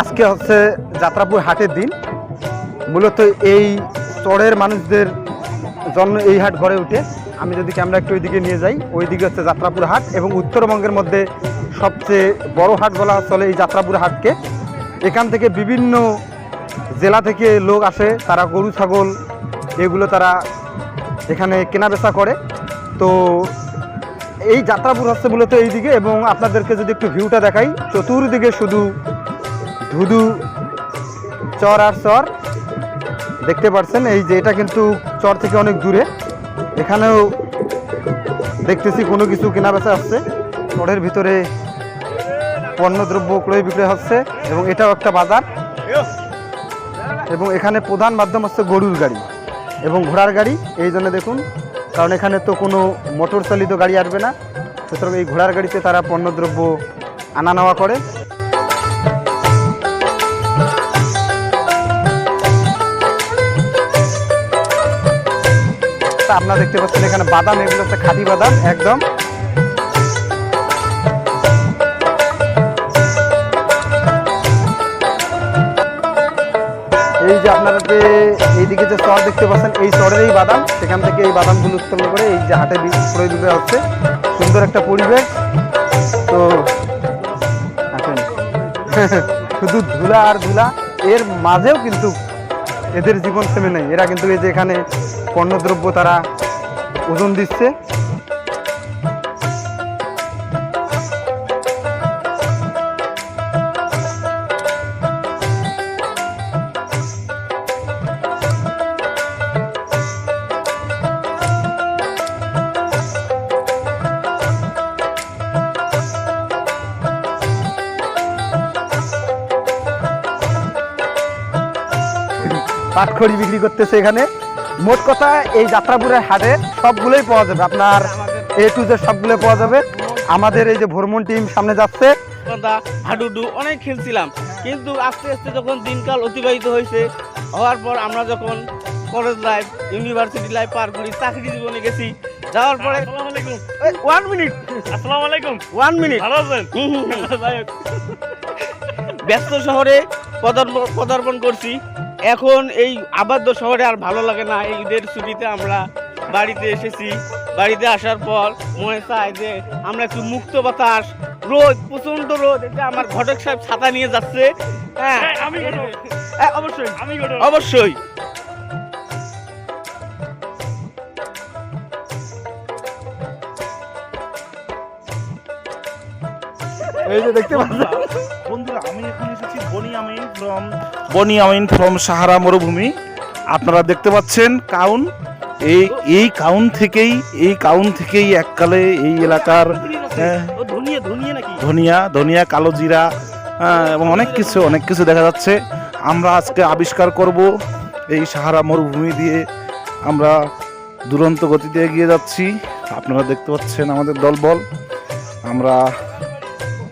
আজকে হচ্ছে যাত্রাপুর হাটের দিন। মূলত এই চরের মানুষদের জন্য এই হাট গড়ে ওঠে। আমি যদি ক্যামেরা একটু ওইদিকে নিয়ে যাই, ওইদিকে হচ্ছে যাত্রাপুর হাট এবং উত্তরবঙ্গের মধ্যে সবচেয়ে বড় হাট বলা চলে এই যাত্রাপুর হাটকে। এখান থেকে বিভিন্ন জেলা থেকে লোক আসে, তারা গরু, ছাগল এগুলো তারা এখানে কেনাবেচা করে। তো এই যাত্রাপুর হচ্ছে মূলত এইদিকে এবং আপনাদেরকে যদি একটু ভিউটা দেখাই, চতুর্দিকে শুধু ধুধু চর আর চর। দেখতে পাচ্ছেন এই যে এটা কিন্তু চর থেকে অনেক দূরে। এখানেও দেখতেছি কোনো কিছু কেনা বেচা আসছে চরের ভিতরে পণ্যদ্রব্য ক্রয় বিক্রয় হচ্ছে এবং এটাও একটা বাজার। এবং এখানে প্রধান মাধ্যম হচ্ছে গরুর গাড়ি এবং ঘোড়ার গাড়ি। এই জন্য দেখুন, কারণ এখানে তো কোনো মোটর চালিত গাড়ি আসবে না। সুতরাং এই ঘোড়ার গাড়িতে তারা পণ্যদ্রব্য আনা নেওয়া করে। তা আপনারা দেখতে পাচ্ছেন এখানে বাদাম, এগুলো হচ্ছে খাঁটি বাদাম, একদম। এই যে আপনারা যে এইদিকে যে চর দেখতে পাচ্ছেন, এই চরের এই বাদাম। সেখান থেকে এই বাদামগুলো উত্তোলন করে এই যে হাটে ক্রয় হচ্ছে। সুন্দর একটা পরিবেশ। তো, আসেন। শুধু ধুলা আর ধুলা, এর মাঝেও কিন্তু এদের জীবন থেমে নেই। এরা কিন্তু এই যে এখানে পণ্যদ্রব্য তারা ওজন দিচ্ছে। পাটখড়ি বিক্রি করতেছে এখানে। মোট কথা এই যাত্রাপুরের হাটে সবগুলোই পাওয়া যাবে। আপনার এ টু জেড সবগুলোই পাওয়া যাবে। আমাদের এই যে ভ্রমণ টিম সামনে যাচ্ছে। হাডুডু অনেক খেলছিলাম। কিন্তু আস্তে আস্তে যখন দিনকাল অতিবাহিত হয়েছে হওয়ার পর আমরা যখন কলেজ লাইফ ইউনিভার্সিটি লাইফ পার করি চাকরি জীবনে গেছি যাওয়ার পরে ওয়ান মিনিট আসসালামু আলাইকুম। ওয়ান মিনিট ভালো আছেন? ব্যস্ত শহরে পদার্পণ পদার্পণ করছি। এখন এই আবাদ্য শহরে আর ভালো লাগে না। এই ঈদের ছুটিতে আমরা বাড়িতে এসেছি। বাড়িতে আসার পর মনে চায় যে আমরা একটু মুক্ত বাতাস রোদ প্রচণ্ড রোদ এটা আমার ঘটক সাহেব ছাতা নিয়ে যাচ্ছে। হ্যাঁ। হ্যাঁ, আমি হ্যাঁ, অবশ্যই। আমি অবশ্যই। এই যে দেখতে পাচ্ছেন? বন্ধুরা আমি এখন এসেছি বনি আমিন ফ্রম বনি আমিন ফ্রম সাহারা মরুভূমি। আপনারা দেখতে পাচ্ছেন কাউন। এই এই কাউন থেকেই এই কাউন থেকেই এককালে এই এলাকার হ্যাঁ, ধনিয়া ধনিয়া ধনিয়া কালো জিরা হ্যাঁ, এবং অনেক কিছু অনেক কিছু দেখা যাচ্ছে। আমরা আজকে আবিষ্কার করব এই সাহারা মরুভূমি দিয়ে। আমরা দুরন্ত গতিতে এগিয়ে যাচ্ছি। আপনারা দেখতে পাচ্ছেন আমাদের দলবল। আমরা